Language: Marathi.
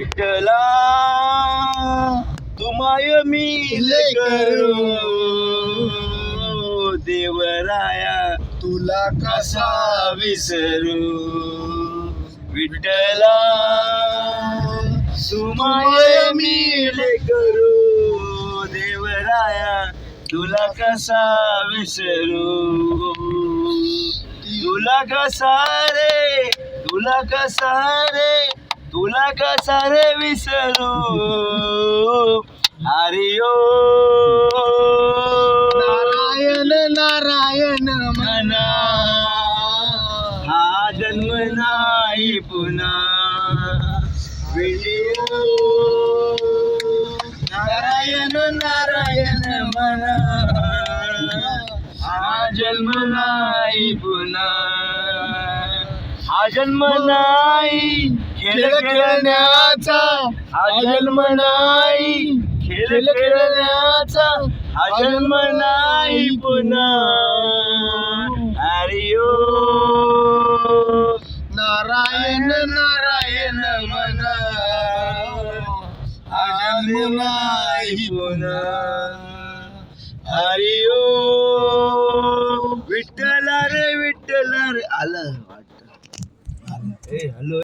विठ्ठला तुमाय मी करू. देवराया तुला कसा विसरू? विठ्ठला सुमाय मी करू. देवराया तुला कसा विसरू? तुला कसा रे? तुला कसा रे? तुला कसा रे विसरू? हरिओ नारायण नारायण मना हा जन्म नाही पुन्हा. नारायण नारायण मना हा जन्म नाही पुन्हा. हा जन्म नाही. खेळ खेळण्याचा हा जन्म नाही. खेळ खेळण्याचा हा जन्म नाही पुन्हा. हरिओ नारायण नारायण मना हा जन्म नाही पुन्हा. हरिओ विठ्ठला रे विठ्ठला रे. आलं. 哎，hello。